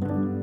thank you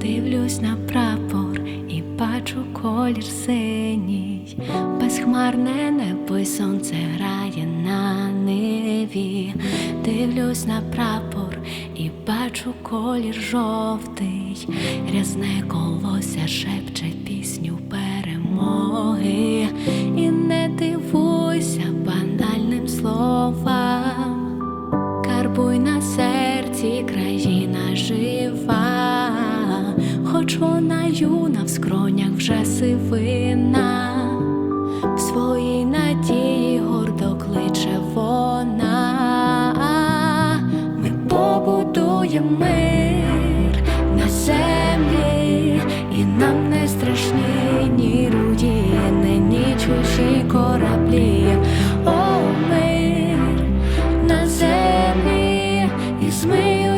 Дивлюсь на прапор і бачу колір синій, безхмарне небо й сонце грає на ниві. Дивлюсь на прапор і бачу колір жовтий, рязне колося шепче пісню перемоги. І не дивуйся банальним словам. Карбуй на серці країна жива, юна в скронях вже сивина, в своїй надії гордо кличе вона. Ми побудуємо мир на землі, і нам не страшні ні руїни, ні чужі кораблі. О, мир на землі і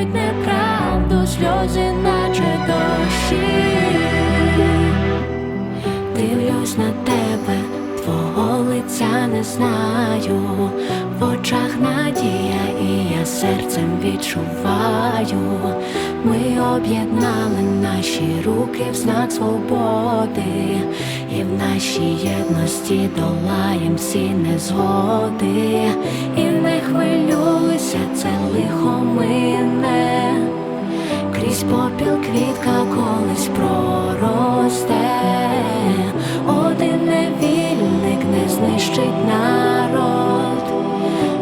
неправду сльози, наче дощі. Дивлюсь на тебе, твого лиця не знаю, в очах надія, і я серцем відчуваю. Ми об'єднали наші руки в знак свободи, і в нашій єдності долаєм всі незгоди, і не хвилюйся, це лихо мине. Крізь попіл квітка колись проросте, не знищить народ,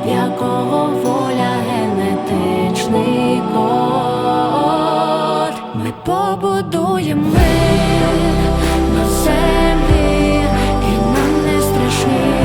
в якого воля генетичний код. Ми побудуємо мир на землі, і нам не страшні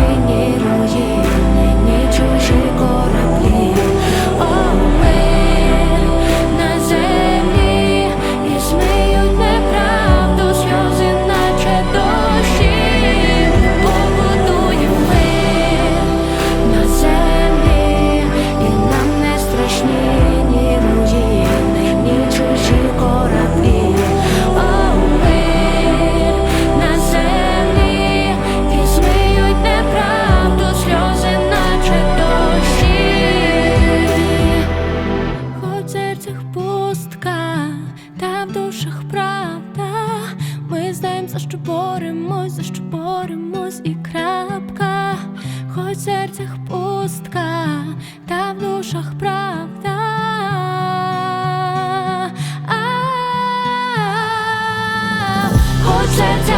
що боремось, за що боремось і крапка, хоч в серцях пустка, та в душах правда. Хоч серця